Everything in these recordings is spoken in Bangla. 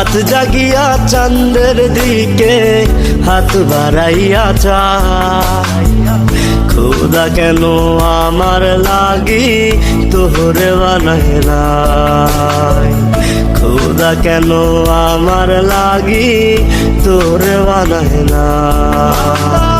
রাত জাগিয়া চাঁদের দিকে হাত বাড়াইয়া চাই। খুদা কেন আমার লাগি তোহরে বানাই খুদা কেন আমার লাগি তোরে বানায়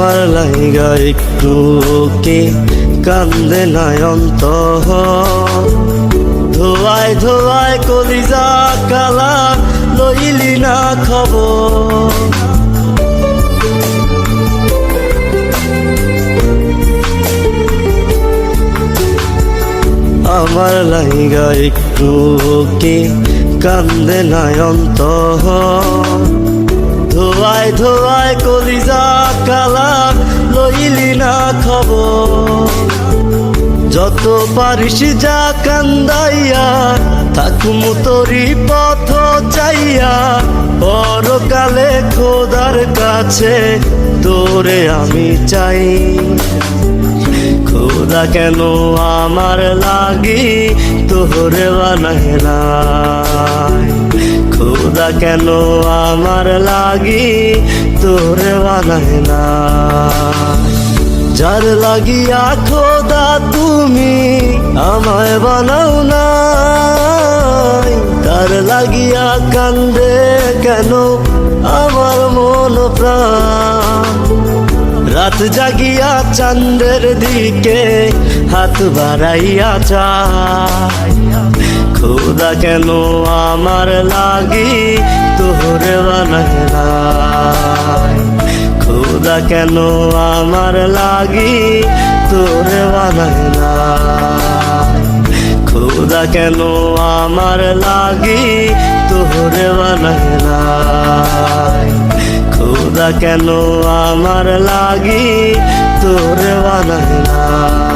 আমার লাইগা একটু কে কান্দে নয়ন্ত ধোয়ায় ধোয়ায় কলিজা কালা লইলি না খবর। আমার লাইগা একটু কে কান্দে নয়ন্ত ধোয়ায় ধোয়ায় কলিজা কালা লইলি না খবর। যত পারিস যা কান্দাইয়া, থাকুম তোরি পথ চাইয়া। পরকালে খোদার কাছে তোরে আমি চাই। খোদা কেন আমার লাগি তোহরে বানায় নাই? খোদা কেন আমার লাগি তোরে বানায় না। যার লাগিয়া খোদা তুমি আমায় বানাও না তার লাগিয়া কান্দে কেন আমার মন প্রাণ? রাত জাগিয়া চান্দের দিকে হাত বাড়াইয়া চায় খোদা কেন আমার লাগি? তোহরে বানায় নাই খোদা কেন আমার লাগি? তোরে নাই খোদা কেন আমার লাগি? তোরে নাই খোদা কেন আমার লাগি? তোরে বানায় না